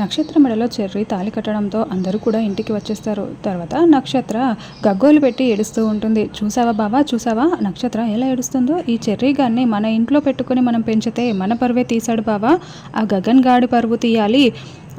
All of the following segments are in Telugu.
నక్షత్ర మెడలో చెర్రి తాళి కట్టడంతో అందరూ కూడా ఇంటికి వచ్చేస్తారు. తర్వాత నక్షత్ర గగ్గోలు పెట్టి ఏడుస్తూ ఉంటుంది. చూసావా బావా? చూసావా? నక్షత్ర ఎలా ఏడుస్తుందో? ఈ చెర్రీ గాన్ని మన ఇంట్లో పెట్టుకుని మనం పెంచితే మన పరువే తీశాడు బావా. ఆ గగన్ గాడి పరువు తీయాలి.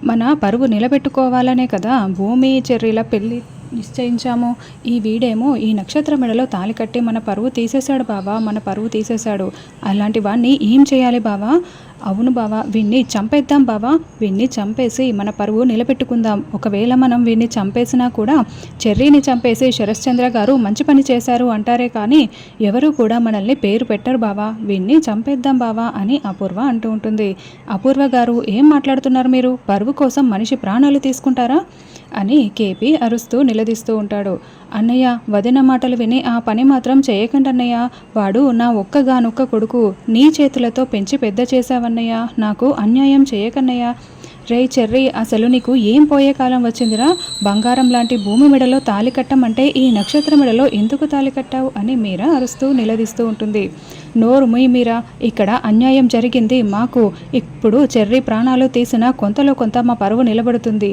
మన పరువు నిలబెట్టుకోవాలనే కదా. భూమి చెర్రీల పెళ్ళి నిశ్చయించాము. ఈ వీడేమో ఈ నక్షత్ర మెడలో తాలి కట్టి మన పరువు తీసేశాడు బావా. మన పరువు తీసేశాడు. అలాంటి వాడిని ఏం చేయాలి బావా? అవును బావా వీణ్ణి చంపేద్దాం బావా. వీణ్ణి చంపేసి మన పరువు నిలబెట్టుకుందాం. ఒకవేళ మనం వీణ్ణి చంపేసినా కూడా చెర్రీని చంపేసి శరశ్చంద్ర గారు మంచి పని చేశారు అంటారే కానీ ఎవరూ కూడా మనల్ని పేరు పెట్టరు బావా. వీణ్ణి చంపేద్దాం బావా అని అపూర్వ అంటూ ఉంటుంది. అపూర్వ గారు ఏం మాట్లాడుతున్నారు మీరు? పరువు కోసం మనిషి ప్రాణాలు తీసుకుంటారా? అని కేపీ అరుస్తూ నిలదీస్తూ ఉంటాడు. అన్నయ్య వదిన మాటలు విని ఆ పని మాత్రం చేయకండి అన్నయ్య వాడు నా ఒక్కగానొక్క కొడుకు. నీ చేతులతో పెంచి పెద్ద చేశావన్నయ్య నాకు అన్యాయం చేయకన్నయ్య. రే చెర్రి అసలు నీకు ఏం పోయే కాలం వచ్చిందిరా? బంగారం లాంటి భూమి మెడలో తాలి కట్టమంటే ఈ నక్షత్ర మెడలో ఎందుకు తాలి కట్టావు అని మీరా అరుస్తూ నిలదీస్తూ ఉంటుంది. నోరు ముయి మీరా ఇక్కడ అన్యాయం జరిగింది మాకు. ఇప్పుడు చెర్రి ప్రాణాలు తీసిన కొంతలో కొంత మా పరువు నిలబడుతుంది.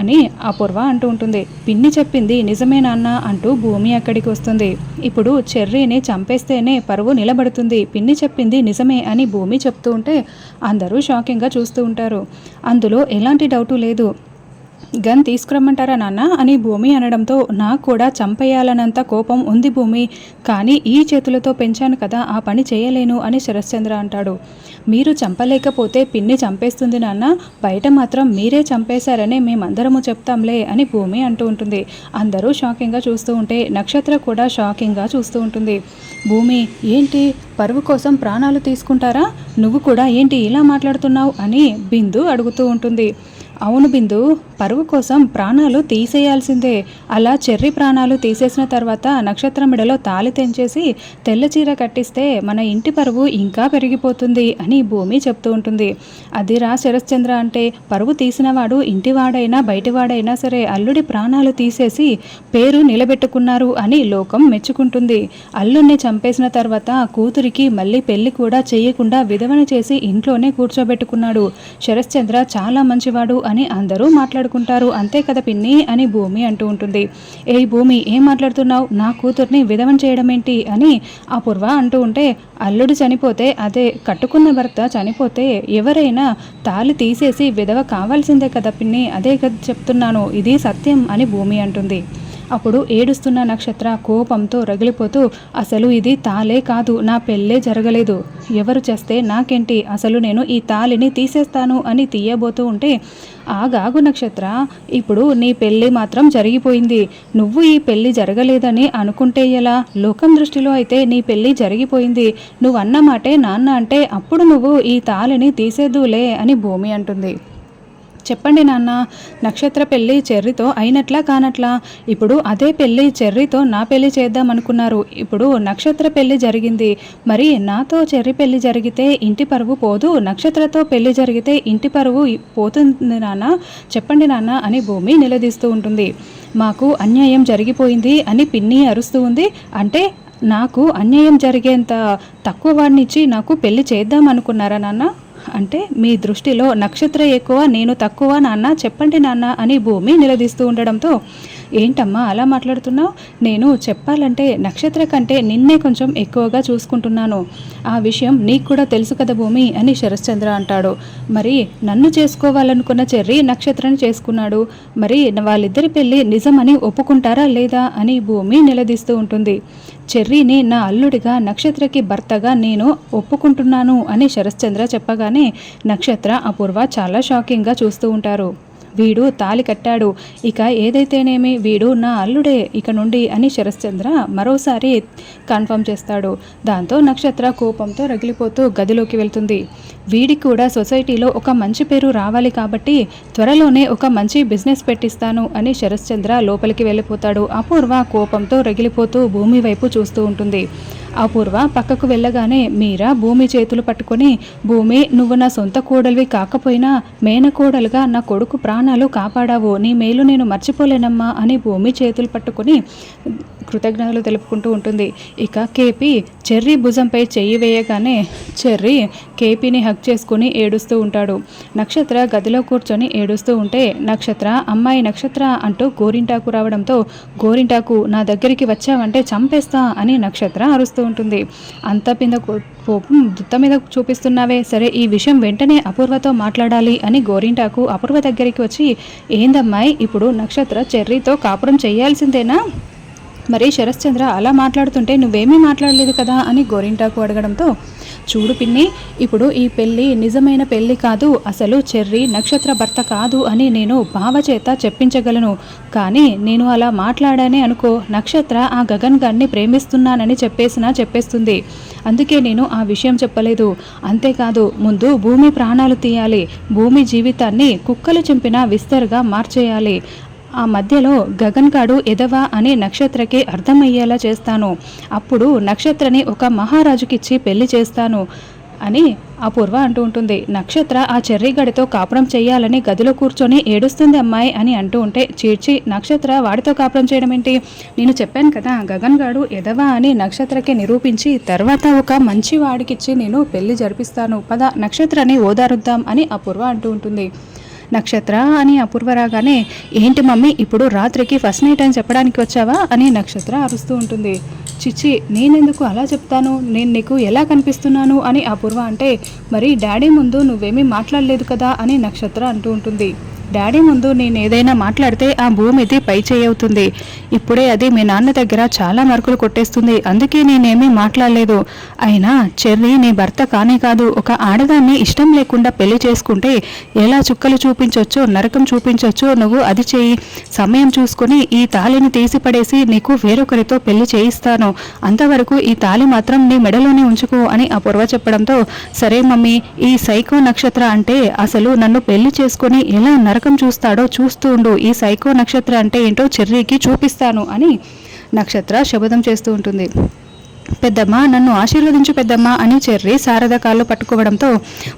అని అపూర్వ అంటూ ఉంటుంది. పిన్ని చెప్పింది నిజమే నాన్న అంటూ భూమి అక్కడికి వస్తుంది. ఇప్పుడు చెర్రీని చంపేస్తేనే పరువు నిలబడుతుంది. పిన్ని చెప్పింది నిజమే అని భూమి చెప్తూ ఉంటే అందరూ షాకింగ్గా చూస్తూ ఉంటారు. అందులో ఎలాంటి డౌటు లేదు. గన్ తీసుకురమ్మంటారా నాన్న? అని భూమి అనడంతో నాకు కూడా చంపేయాలనంత కోపం ఉంది భూమి. కానీ ఈ చేతులతో పెంచాను కదా ఆ పని చేయలేను అని శరశ్చంద్ర అంటాడు. మీరు చంపలేకపోతే పిన్ని చంపేస్తుంది నాన్న. బయట మాత్రం మీరే చంపేశారని మేమందరము చెప్తాంలే అని భూమి అంటూ ఉంటుంది. అందరూ షాకింగ్గా చూస్తూ ఉంటే నక్షత్ర కూడా షాకింగ్గా చూస్తూ ఉంటుంది. భూమి ఏంటి? పరువు కోసం ప్రాణాలు తీసుకుంటారా? నువ్వు కూడా ఏంటి ఇలా మాట్లాడుతున్నావు? అని బిందు అడుగుతూ ఉంటుంది. అవును బిందు పరువు కోసం ప్రాణాలు తీసేయాల్సిందే. అలా చెర్రి ప్రాణాలు తీసేసిన తర్వాత నక్షత్ర మెడలో తాలి తెంచేసి తెల్ల చీర కట్టిస్తే మన ఇంటి పరువు ఇంకా పెరిగిపోతుంది అని భూమి చెప్తూ ఉంటుంది. అదిరా శరశ్చంద్ర అంటే పరువు తీసినవాడు ఇంటివాడైనా బయటివాడైనా సరే అల్లుడి ప్రాణాలు తీసేసి పేరు నిలబెట్టుకున్నారు అని లోకం మెచ్చుకుంటుంది. అల్లుడిని చంపేసిన తర్వాత కూతురికి మళ్ళీ పెళ్ళి కూడా చేయకుండా విధవన చేసి ఇంట్లోనే కూర్చోబెట్టుకున్నాడు. శరశ్చంద్ర చాలా మంచివాడు అని అందరూ మాట్లాడుకుంటారు. అంతే కదా పిన్ని? అని భూమి అంటూ ఉంటుంది. ఏ భూమి ఏం మాట్లాడుతున్నావు? నా కూతుర్ని విధవం చేయడం ఏంటి అని అపూర్వ అంటూ ఉంటే అల్లుడు చనిపోతే అదే కట్టుకున్న భర్త చనిపోతే ఎవరైనా తాలి తీసేసి విధవ కావాల్సిందే కదా పిన్ని? అదే కదా చెప్తున్నాను. ఇది సత్యం అని భూమి అంటుంది. అప్పుడు ఏడుస్తున్న నక్షత్ర కోపంతో రగిలిపోతూ అసలు ఇది తాలే కాదు నా పెళ్ళే జరగలేదు. ఎవరు చేస్తే నాకేంటి? అసలు నేను ఈ తాలిని తీసేస్తాను అని తీయబోతూ ఉంటే ఆగాగు నక్షత్ర ఇప్పుడు నీ పెళ్ళి మాత్రం జరిగిపోయింది. నువ్వు ఈ పెళ్ళి జరగలేదని అనుకుంటే ఎలా? లోకం దృష్టిలో అయితే నీ పెళ్ళి జరిగిపోయింది. నువ్వు మాటే నాన్న అంటే అప్పుడు నువ్వు ఈ తాలిని తీసేద్దులే అని భూమి అంటుంది. చెప్పండి నాన్న నక్షత్ర పెళ్ళి చెర్రితో అయినట్లా కానట్లా. ఇప్పుడు అదే పెళ్ళి చెర్రితో నా పెళ్ళి చేద్దాం అనుకున్నారు ఇప్పుడు నక్షత్ర పెళ్ళి జరిగింది. మరి నాతో చెర్రి పెళ్ళి జరిగితే ఇంటి పరువు పోదు. నక్షత్రతో పెళ్ళి జరిగితే ఇంటి పరువు పోతుంది నాన్న. చెప్పండి నాన్న అని భూమి నిలదీస్తూ ఉంటుంది. మాకు అన్యాయం జరిగిపోయింది అని పిన్ని అరుస్తూ ఉంది. అంటే నాకు అన్యాయం జరిగేంత తక్కువ వాడినిచ్చి నాకు పెళ్ళి చేద్దాం అనుకున్నారా నాన్న? అంటే మీ దృష్టిలో నక్షత్ర ఎక్కువ నేను తక్కువ నాన్న చెప్పండి నాన్న అని భూమి నిలదీస్తూ ఉండడంతో ఏంటమ్మా అలా మాట్లాడుతున్నావు? నేను చెప్పాలంటే నక్షత్ర కంటే నిన్నే కొంచెం ఎక్కువగా చూసుకుంటున్నాను. ఆ విషయం నీకు కూడా తెలుసు కదా భూమి అని శరశ్చంద్ర అంటాడు. మరి నన్ను చేసుకోవాలనుకున్న చెర్రి నక్షత్రాన్ని చేసుకున్నాడు. మరి వాళ్ళిద్దరి పెళ్ళి నిజమని ఒప్పుకుంటారా లేదా అని భూమి నిలదీస్తూ ఉంటుంది. చెర్రీని నా అల్లుడిగా నక్షత్రకి భర్తగా నేను ఒప్పుకుంటున్నాను అని శరశ్చంద్ర చెప్పగానే నక్షత్ర అపూర్వ చాలా షాకింగ్గా చూస్తూ ఉంటారు. వీడు తాలి కట్టాడు. ఇక ఏదైతేనేమి వీడు నా అల్లుడే ఇక నుండి అని శరశ్చంద్ర మరోసారి కన్ఫర్మ్ చేస్తాడు. దాంతో నక్షత్ర కోపంతో రగిలిపోతూ గదిలోకి వెళ్తుంది. వీడికి కూడా సొసైటీలో ఒక మంచి పేరు రావాలి కాబట్టి త్వరలోనే ఒక మంచి బిజినెస్ పెట్టిస్తాను అని శరశ్చంద్ర లోపలికి వెళ్ళిపోతాడు. అపూర్వ కోపంతో రగిలిపోతూ భూమి వైపు చూస్తూ ఉంటుంది. అపూర్వ పక్కకు వెళ్ళగానే మీరా భూమి చేతులు పట్టుకొని భూమి నువ్వు నా సొంత కోడలివి కాకపోయినా మేనకోడలుగా నా కొడుకు ప్రాణాలు కాపాడావు. నీ మేలు నేను మర్చిపోలేనమ్మా అని భూమి చేతులు పట్టుకొని కృతజ్ఞతలు తెలుపుకుంటూ ఉంటుంది. ఇక కేపీ చెర్రీ భుజంపై చెయ్యి వేయగానే చెర్రీ కేపీని హక్ చేసుకుని ఏడుస్తూ ఉంటాడు. నక్షత్ర గదిలో కూర్చొని ఏడుస్తూ ఉంటే నక్షత్ర అమ్మాయి నక్షత్ర అంటూ గోరింటాకు రావడంతో గోరింటాకు నా దగ్గరికి వచ్చావంటే చంపేస్తా అని నక్షత్ర అరుస్తూ ఉంటుంది. అంత పింద కోపం దుత్త మీద చూపిస్తున్నావే సరే ఈ విషయం వెంటనే అపూర్వతో మాట్లాడాలి అని గోరింటాకు అపూర్వ దగ్గరికి వచ్చి ఏందమ్మాయి ఇప్పుడు నక్షత్ర చెర్రీతో కాపురం చేయాల్సిందేనా? మరి శరశ్చంద్ర అలా మాట్లాడుతుంటే నువ్వేమీ మాట్లాడలేదు కదా అని గోరింటాకు అడగడంతో చూడు పిన్ని ఇప్పుడు ఈ పెళ్ళి నిజమైన పెళ్ళి కాదు అసలు చెర్రి నక్షత్ర భర్త కాదు అని నేను భావచేత చెప్పించగలను. కానీ నేను అలా మాట్లాడానే అనుకో నక్షత్ర ఆ గగన్ గారిని ప్రేమిస్తున్నానని చెప్పేసినా చెప్పేస్తుంది. అందుకే నేను ఆ విషయం చెప్పలేదు. అంతేకాదు ముందు భూమి ప్రాణాలు తీయాలి. భూమి జీవితాన్ని కుక్కలు చంపిన విస్తరుగా మార్చేయాలి. ఆ మధ్యలో గగన్ గాడు ఎదవా అని నక్షత్రకి అర్థమయ్యేలా చేస్తాను. అప్పుడు నక్షత్రని ఒక మహారాజుకిచ్చి పెళ్ళి చేస్తాను అని అపూర్వ అంటూ ఉంటుంది. నక్షత్ర ఆ చెర్రీగడితో కాపురం చేయాలని గదిలో కూర్చొని ఏడుస్తుంది అమ్మాయి అని అంటూ ఉంటే చీడ్చి నక్షత్ర వాడితో కాపురం చేయడం ఏంటి నేను చెప్పాను కదా గగన్ గాడు ఎదవా అని నక్షత్రకి నిరూపించి తర్వాత ఒక మంచి వాడికిచ్చి నేను పెళ్ళి జరిపిస్తాను. పద నక్షత్రని ఓదారుద్దాం అని అపూర్వ అంటూ ఉంటుంది. నక్షత్ర అని అపూర్వ రాగానే ఏంటి మమ్మీ ఇప్పుడు రాత్రికి ఫస్ట్ నైట్ అని చెప్పడానికి వచ్చావా? అని నక్షత్ర అరుస్తూ ఉంటుంది. చిచ్చి నేనెందుకు అలా చెప్తాను? నేను నీకు ఎలా కనిపిస్తున్నాను? అని అపూర్వ అంటే మరి డాడీ ముందు నువ్వేమీ మాట్లాడలేదు కదా? అని నక్షత్ర అంటూ ఉంటుంది. డాడీ ముందు నేను ఏదైనా మాట్లాడితే ఆ భూమిది పై చేయవుతుంది ఇప్పుడే అది మీ నాన్న దగ్గర చాలా మార్కులు కొట్టేస్తుంది. అందుకే నేనేమీ మాట్లాడలేదు. అయినా చెర్రీ నీ భర్త కానే కాదు. ఒక ఆడదాన్ని ఇష్టం లేకుండా పెళ్ళి చేసుకుంటే ఎలా చుక్కలు చూపించొచ్చో నరకం చూపించొచ్చో నువ్వు అది చేయి సమయం చూసుకుని ఈ తాళిని తీసి పడేసి నీకు వేరొకరితో పెళ్ళి చేయిస్తాను. అంతవరకు ఈ తాళి మాత్రం నీ మెడలోనే ఉంచుకో అని అపూర్వ చెప్పడంతో సరే మమ్మీ ఈ సైకో నక్షత్ర అంటే అసలు నన్ను పెళ్ళి చేసుకుని ఎలా నరకం జాతకం చూస్తాడో చూస్తూ ఉండు. ఈ సైకో నక్షత్ర అంటే ఏంటో చెర్రీకి చూపిస్తాను అని నక్షత్ర శబదం చేస్తూ ఉంటుంది. పెద్దమ్మ నన్ను ఆశీర్వదించు పెద్దమ్మ అని చెర్రి శారద కాళ్ళు పట్టుకోవడంతో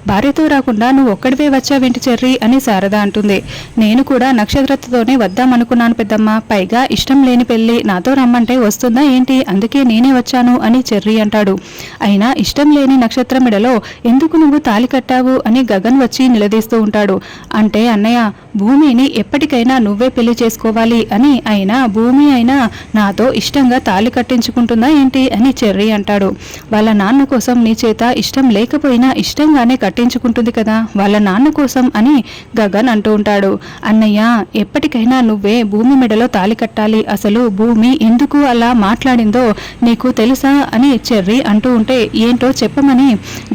భార్యతో రాకుండా నువ్వు ఒక్కడివే వచ్చావేంటి చెర్రి అని శారద అంటుంది. నేను కూడా నక్షత్రతతోనే వద్దామనుకున్నాను పెద్దమ్మ పైగా ఇష్టం లేని పెళ్ళి నాతో రమ్మంటే వస్తుందా ఏంటి? అందుకే నేనే వచ్చాను అని చెర్రి అంటాడు. అయినా ఇష్టం లేని నక్షత్రం మెడలో ఎందుకు నువ్వు తాలి కట్టావు అని గగన్ వచ్చి నిలదీస్తూ ఉంటాడు. అంటే అన్నయ్య భూమిని ఎప్పటికైనా నువ్వే పెళ్ళి చేసుకోవాలి అని అయినా భూమి అయినా నాతో ఇష్టంగా తాలి కట్టించుకుంటుందా ఏంటి అని చెర్రీ అంటాడు. వాళ్ళ నాన్న కోసం నీ చేత ఇష్టం లేకపోయినా ఇష్టంగానే కట్టించుకుంటుంది కదా వాళ్ళ నాన్న కోసం అని గగన్ అంటూ ఉంటాడు. అన్నయ్య ఎప్పటికైనా నువ్వే భూమి మెడలో తాలి కట్టాలి. అసలు భూమి ఎందుకు అలా మాట్లాడిందో నీకు తెలుసా అని చెర్రీ అంటూ ఉంటే ఏంటో చెప్పమని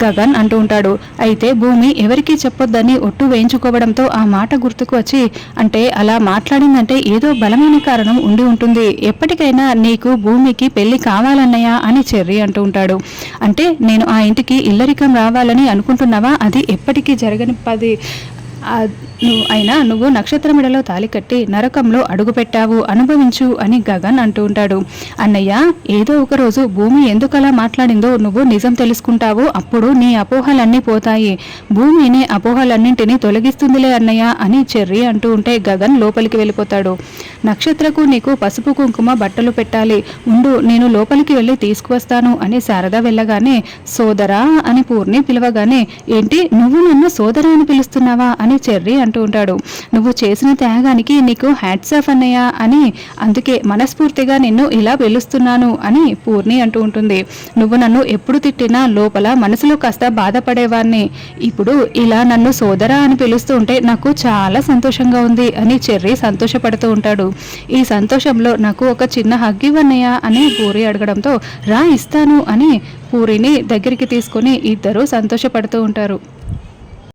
గగన్ అంటూ ఉంటాడు. అయితే భూమి ఎవరికీ చెప్పొద్దని ఒట్టు వేయించుకోవడంతో ఆ మాట గుర్తుకు వచ్చి అంటే అలా మాట్లాడిందంటే ఏదో బలమైన కారణం ఉండి ఉంటుంది. ఎప్పటికైనా నీకు భూమికి పెళ్ళి కావాలన్నయ్య అని చెర్రీ అంటూ ఉంటాడు. అంటే నేను ఆ ఇంటికి ఇల్లరికం రావాలని అనుకుంటున్నావా? అది ఎప్పటికీ జరగని పది అయినా నువ్వు నక్షత్రమిడలో తాలి కట్టి నరకంలో అడుగుపెట్టావు అనుభవించు అని గగన్ అంటూ ఉంటాడు. అన్నయ్య ఏదో ఒక రోజు భూమి ఎందుకలా మాట్లాడిందో నువ్వు నిజం తెలుసుకుంటావు అప్పుడు నీ అపోహలన్నీ పోతాయి. భూమిని అపోహలన్నింటినీ తొలగిస్తుందిలే అన్నయ్య అని చెర్రి అంటూ ఉంటే గగన్ లోపలికి వెళ్ళిపోతాడు. నక్షత్రకు నీకు పసుపు కుంకుమ బట్టలు పెట్టాలి. ఉండు నేను లోపలికి వెళ్ళి తీసుకువస్తాను అని శారద వెళ్ళగానే సోదరా అని పూర్ణి పిలవగానే ఏంటి నువ్వు నన్ను సోదరా అని పిలుస్తున్నావా అని చెర్రీ అంటూ ఉంటాడు. నువ్వు చేసిన త్యాగానికి నీకు హ్యాట్స్ ఆఫ్ అన్నయ్య అని అందుకే మనస్ఫూర్తిగా నిన్ను ఇలా పిలుస్తున్నాను అని పూర్ణి అంటూ ఉంటుంది. నువ్వు నన్ను ఎప్పుడు తిట్టినా లోపల మనసులో కాస్త బాధపడేవాడిని ఇప్పుడు ఇలా నన్ను సోదరా అని పిలుస్తూ ఉంటే నాకు చాలా సంతోషంగా ఉంది అని చెర్రి సంతోషపడుతూ ఉంటాడు. ఈ సంతోషంలో నాకు ఒక చిన్న హగ్ ఇవ్వన్నయ్య అని పూరి అడగడంతో రా ఇస్తాను అని పూరిని దగ్గరికి తీసుకొని ఇద్దరు సంతోషపడుతూ ఉంటారు.